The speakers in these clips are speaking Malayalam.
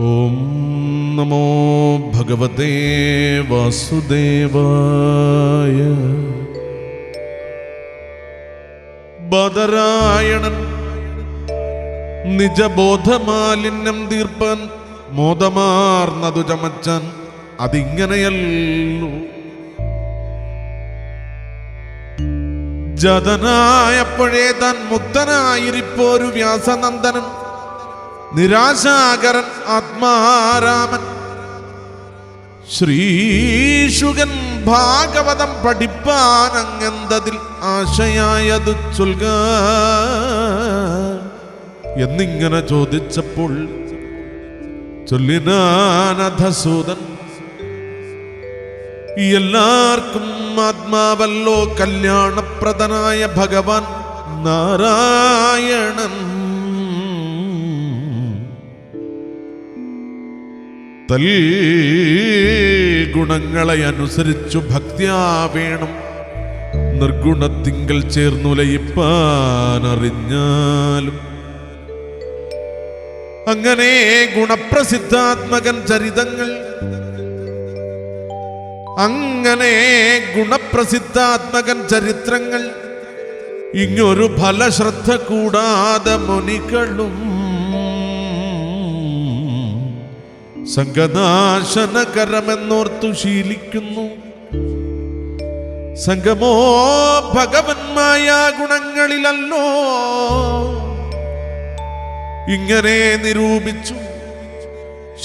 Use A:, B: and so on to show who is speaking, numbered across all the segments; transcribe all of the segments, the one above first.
A: ഓം നമോ ഭഗവതേ വാസുദേവായ. ബദരായണൻ നിജബോധമാലിന്യം തീർപ്പാൻ മോദമാർന്നതു ചമച്ചാൻ അതിങ്ങനെയല്ലോ. ജതനായപ്പോഴേ താൻ മുക്തനായിരിപ്പോരു വ്യാസനന്ദനൻ നിരാശാകരൻ ആത്മാരാമൻ. ശ്രീശുകൻ ഭാഗവതം പഠിപ്പാൻ അങ്ങെന്തതിൽ ആശയായതു ചൊൽക. എന്നിങ്ങനെ ചോദിച്ചപ്പോൾ ചൊല്ലിനാനധസൂതൻ എല്ലാവർക്കും ആത്മാവല്ലോ കല്യാണപ്രദനായ ഭഗവാൻ നാരായണൻ. തൽ ഗുണങ്ങളെ അനുസരിച്ചു ഭക്തിയാ വേണം. നിർഗുണത്തിങ്കൽ ചേർന്നുലയിപ്പാനറിഞ്ഞാലും അങ്ങനെ ഗുണപ്രസിദ്ധാത്മകൻ ചരിതങ്ങൾ. അങ്ങനെ ഗുണപ്രസിദ്ധാത്മകൻ ചരിത്രങ്ങൾ. ഇങ്ങൊരു ഫലശ്രദ്ധ കൂടാതെ മുനികളും സംഘനാശനകരമെന്നോർത്തു ശീലിക്കുന്നു. സംഘമോ ഭഗവന്മായ ഗുണങ്ങളിലല്ലോ. ഇങ്ങനെ നിരൂപിച്ചു.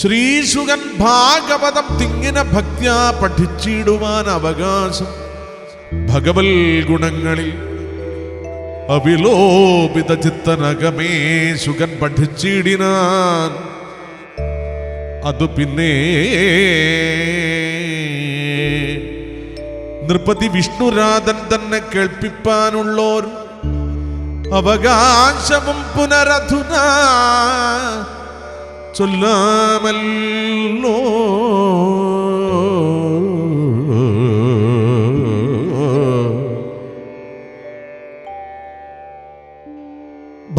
A: ശ്രീശുകൻ ഭാഗവതം തിങ്ങിന ഭക്ത്യാ പഠിച്ചിടുവാൻ അവകാശം. ഭഗവൽ ഗുണങ്ങളിൽ അവിലോപിത ചിത്തനകമേ ശുകൻ പഠിച്ചിടിനാൻ അതു പിന്നെ നൃപതി വിഷ്ണുരാധൻ തന്നെ കേൾപ്പിപ്പാനുള്ളോർ അവകാശവും പുനരധുന ചൊല്ലാമല്ലോ.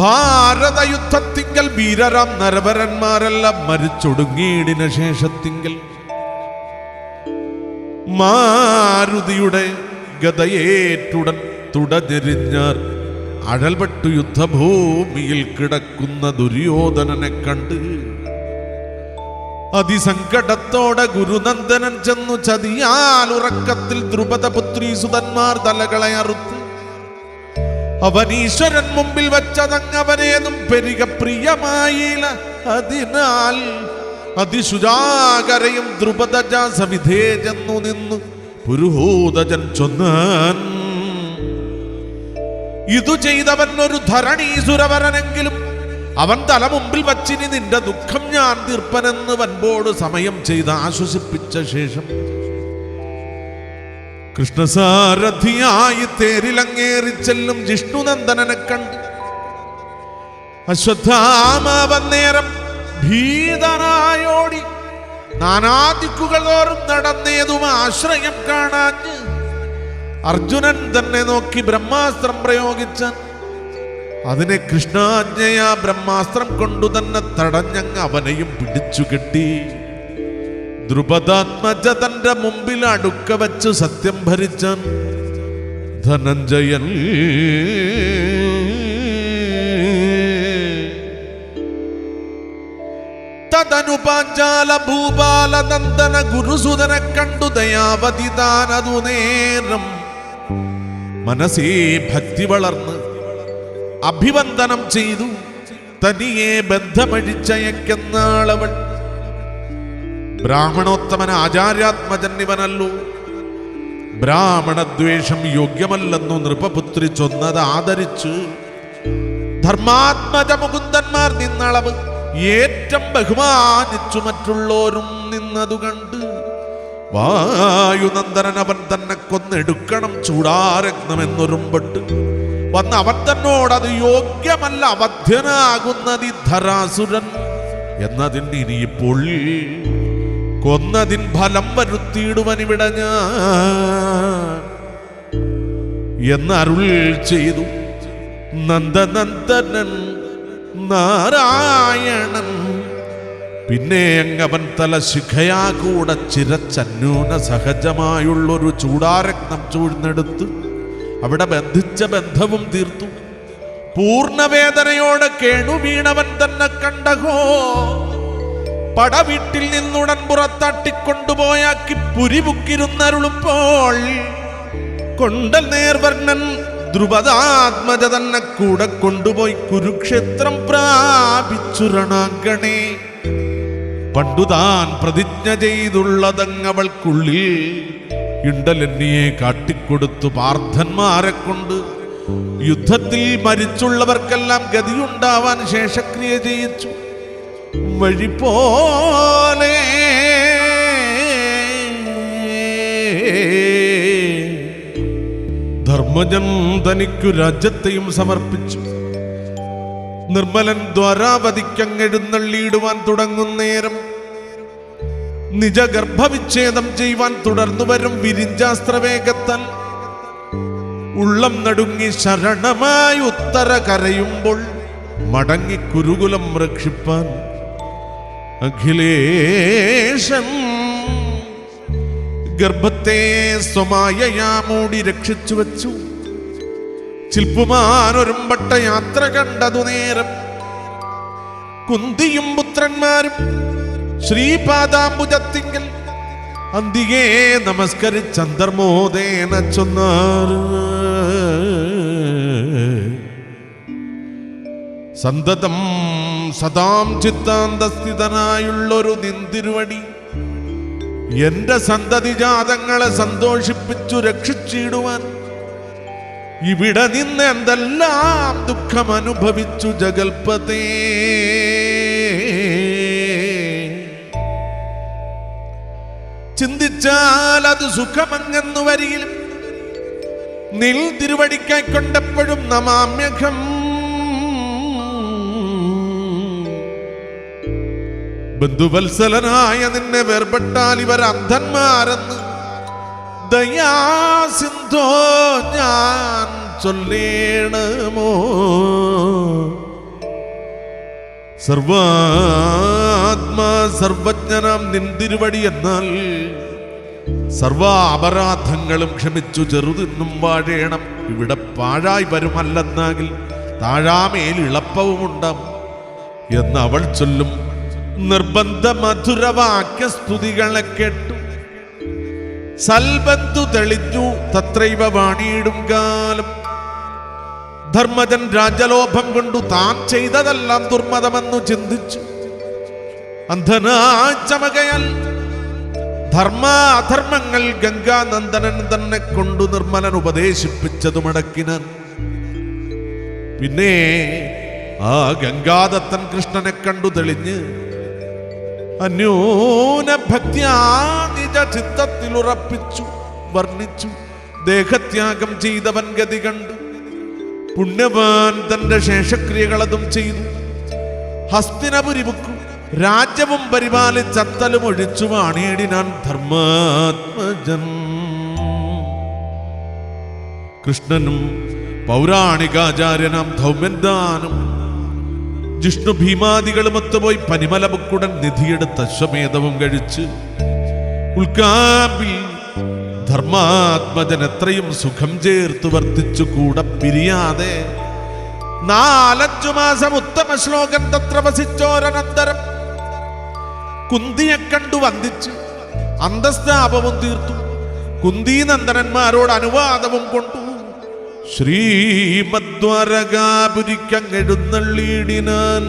A: ഭാരതയുദ്ധത്തിങ്കൽ വീരരാം നരവരന്മാരെല്ലാം മരിച്ചൊടുങ്ങിയിടിന ശേഷത്തിങ്കൽ മാരുതിയുടെ ഗതയേറ്റുടൻ തുടഞ്ഞെരിഞ്ഞാർ അഴൽപെട്ടു യുദ്ധഭൂമിയിൽ കിടക്കുന്ന ദുര്യോധനനെ കണ്ട് അതിസങ്കടത്തോടെ ഗുരുനന്ദനൻ ചെന്നു ചതിയാൽ ഉറക്കത്തിൽ ദ്രുപദപുത്രി സുതന്മാർ തലകളെ അറുത്ത് അവൻ ഈശ്വരൻ മുമ്പിൽ വെച്ചതങ്ങവനേതും പെരിക പ്രിയമായില്ല. അതിനാൽ അതിശുചാകരയും ദ്രുപദജ സവിധേജെന്നു നിന്നു പുരുഹൂതജൻ ചൊന്നാൻ. ഇതു ചെയ്തവൻ ഒരു ധരണീസുരവരനെങ്കിലും അവൻ തല മുമ്പിൽ വച്ചിനി നിന്റെ ദുഃഖം ഞാൻ തീർപ്പനെന്ന് വൻപോട് സമയം ചെയ്ത് ആശ്വസിപ്പിച്ച ശേഷം കൃഷ്ണസാരഥിയായി തേരിലങ്ങേറി ചെല്ലും ജിഷ്ണുനന്ദനനെ കണ്ട്. അശ്വത്ഥാമാവൻ നേരം ഭീതനായോടി നാനാദിക്കുകൾ തോറും നടന്നേതും ആശ്രയം കാണാഞ്ഞ് അർജുനൻ തന്നെ നോക്കി ബ്രഹ്മാസ്ത്രം പ്രയോഗിച്ച അതിനെ കൃഷ്ണാജ്ഞയാ ബ്രഹ്മാസ്ത്രം കൊണ്ടു തന്നെ തടഞ്ഞങ്ങ് അവനെയും പിടിച്ചു കെട്ടി. ദ്രുപദാത്മജ തന്റെ മുമ്പിൽ അടുക്ക വെച്ച് സത്യം ഭരിച്ച ധനഞ്ജയൻ. തദനു പാഞ്ചാല ഭൂപാല നന്ദന ഗുരുസുതനെ കണ്ടു ദയാവതി താനതു നേരം. മനസ്സേ ഭക്തി വളർന്ന് അഭിവന്ദനം ചെയ്തു. തനിയെ ബന്ധമഴിച്ചയക്കെന്നാളവൾ ബ്രാഹ്മണോത്തമൻ ആചാര്യാത്മജന്യവനല്ലോ ബ്രാഹ്മണദ്വേഷം യോഗ്യമല്ലെന്നു നൃപപുത്രി ചൊന്നത് ആദരിച്ച് ധർമാത്മജ മുകുന്ദന്മാർ നിന്നളവ് ഏറ്റം ബഹുമാനിച്ചു മറ്റുള്ളോരും നിന്നതു കണ്ട് വായുനന്ദനൻ അവൻ തന്നെ കൊന്നെടുക്കണം ചൂടാരത്നമെന്നൊരുമ്പെട്ട് വന്ന് അവൻ തന്നോടത് യോഗ്യമല്ല അവധ്യനാകുന്നത് ധരാസുരൻ എന്നതിന് ഇനിയിപ്പോൾ കൊന്നതിൻ ഫലം വരുത്തിയിടുവനിവിടെ ഞാൻ. എന്നരുൾ ചെയ്തു നന്ദനന്ദനൻ നാരായണൻ. പിന്നെ അങ്ങവൻ തല ശിഖയാ കൂടെ ചിരച്ചന്യൂന സഹജമായുള്ളൊരു ചൂടാരത്നം ചൂഴ്ന്നെടുത്ത് അവിടെ ബന്ധിച്ച ബന്ധവും തീർത്തു. പൂർണവേദനയോടെ കേണു വീണവൻ തന്നെ കണ്ടഹോ. പടവീട്ടിൽ നിന്നുടൻ പുറത്തട്ടിക്കൊണ്ടുപോയാക്കി പുരിമുക്കിരുന്നരുളുമ്പോൾ കൊണ്ടൽ നേർവർണൻ ദ്രുപദാത്മജ തന്നെ കൂടെ കൊണ്ടുപോയി കുരുക്ഷേത്രം പ്രാപിച്ചു രണാങ്കണേ. പണ്ടുതാൻ പ്രതിജ്ഞ ചെയ്തുള്ളതങ്ങവൾക്കുള്ളിൽ ഇണ്ടലെന്നിയെ കാട്ടിക്കൊടുത്തു പാർത്ഥന്മാരെ കൊണ്ട് യുദ്ധത്തിൽ മരിച്ചുള്ളവർക്കെല്ലാം ഗതിയുണ്ടാവാൻ ശേഷക്രിയ ചെയ്യിച്ചു. വഴി പോലെ. ധർമ്മജൻ തനിക്കു രാജ്യത്തെയും സമർപ്പിച്ചു. നിർമ്മലൻ ദ്വാരാവതിക്കങ്ങെഴുന്നള്ളിയിടുവാൻ തുടങ്ങുന്നേരം നിജഗർഭവിച്ഛേദം ചെയ്യുവാൻ തുടർന്നു വരും വിരിഞ്ചാസ്ത്രവേഗത്താൽ ഉള്ളം നടുങ്ങി ശരണമായി ഉത്തര കരയുമ്പോൾ മടങ്ങി കുരുകുലം രക്ഷിപ്പാൻ അഖിലേശം ഗർഭത്തെ സ്വമായയാ മൂടി രക്ഷിച്ചു വച്ചു. ചിൽപ്പുമാനൊരുമ്പട്ട യാത്ര കണ്ടതു നേരം കുന്തിയും പുത്രന്മാരും ശ്രീപാദാംബുജത്തിങ്കൽ അന്തികേ നമസ്കരിച്ചന്തർമോദേന ചൊന്നാർ സന്തതം സദാം ചിത്താന്തസ്ഥിതനായുള്ളൊരു നിന്തിരുവടി. എന്റെ സന്തതി ജാതങ്ങളെ സന്തോഷിപ്പിച്ചു രക്ഷിച്ചിടുവാൻ. ഇവിടെ നിന്ന് എന്തെല്ലാം ദുഃഖം അനുഭവിച്ചു ജഗൽപതേ. ചിന്തിച്ചാൽ അത് സുഖമങ്ങെന്നു നിൽ തിരുവടിക്കായി കൊണ്ടപ്പോഴും നമാമ്യഖം ബന്ധുവത്സലനായ നിന്നെ വേർപെട്ടാൽ ഇവർ അന്ധന്മാരെന്ന്. ദയാസിന്ധോ ഞാൻ ചൊല്ലേണമോ സർവാത്മാ സർവജ്ഞനാം നിന്തിരുവടി എന്നാൽ സർവ അപരാധങ്ങളും ക്ഷമിച്ചു ചെറുതിന്നും വാഴേണം. ഇവിടെ പാഴായി വരുമല്ലെന്നാകിൽ താഴാമേൽ ഇളപ്പവുമുണ്ടാം എന്ന് അവൾ ചൊല്ലും. നിർബന്ധ മധുരവാക്യ സ്തുതികളെ കേട്ടു. സൽബന്ധു തെളിഞ്ഞു തത്രൈവ വാണിയിടും കാലം. ധർമ്മജൻ രാജലോഭം കൊണ്ടു താൻ ചെയ്തതെല്ലാം ദുർമതമെന്നു ചിന്തിച്ചു. ധർമാധർമ്മങ്ങൾ ധർമ്മ അധർമ്മങ്ങൾ ഗംഗാനന്ദനൻ തന്നെ കൊണ്ടു നിർമ്മലൻ ഉപദേശിപ്പിച്ചതു പിന്നെ ആ ഗംഗാദത്തൻ കൃഷ്ണനെ കണ്ടു തെളിഞ്ഞ് അന്യൂന ഭക്തിയാ നിജ ചിത്തത്തിൽ ഉറപ്പിച്ചു വർണിച്ചു. ദേഹത്യാഗം ചെയ്തവൻ ഗതി കണ്ടു. പുണ്യവാൻ തന്റെ ശേഷക്രിയകൾ അതും ചെയ്തു. ഹസ്തിനപുരി ബുക്കു രാജ്യവും പരിപാലിച്ചത്തലും ഒഴിച്ചു വാണിയിടിനാൻ ധർമാത്മജൻ. കൃഷ്ണനും പൗരാണികാചാര്യനാം ധൗമ്യന്താനും ജിഷ്ണു ഭീമാദികളും പോയി പനിമല ബുക്കുടൻ നിധിയെടുത്ത് അശ്വമേധവും കഴിച്ച് ഉൾക്കാമ്പിൽ ധർമാത്മജൻ എത്രയും സുഖം ചേർത്ത് വർത്തിച്ചു കൂടെ പിരിയാതെ നാലഞ്ചു മാസം ഉത്തമ ശ്ലോകം തത്ര വസിച്ചോരനന്തരം കുന്തിയെ കണ്ടു വന്ദിച്ച് അന്തസ്ഥാപവും തീർത്തു. കുന്തി നന്ദനന്മാരോട് അനുവാദവും കൊണ്ടു. ശ്രീമദ്വാരകാപുരിക്കങ്ങെഴുന്നള്ളിയിടിനാൻ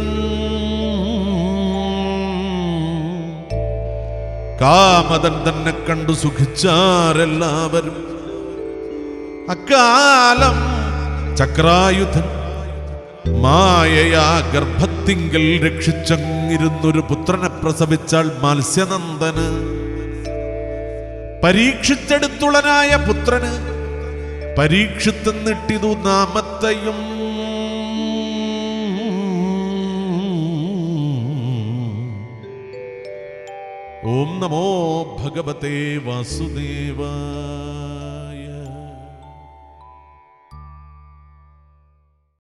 A: കാമതൻ തന്നെ കണ്ടു സുഖിച്ചാരെല്ലാവരും. അക്കാലം ചക്രായുധൻ മായയാ ഗർഭത്തിങ്കിൽ രക്ഷിച്ചങ്ങിരുന്നൊരു പുത്രനെ പ്രസവിച്ചാൽ മത്സ്യനന്ദന്. പരീക്ഷിച്ചെടുത്തുളനായ പുത്രന് പരീക്ഷിത്തെന്നിട്ടിതു നാമത്തെയും. ഓം നമോ ഭഗവത്തെ വാസുദേവ.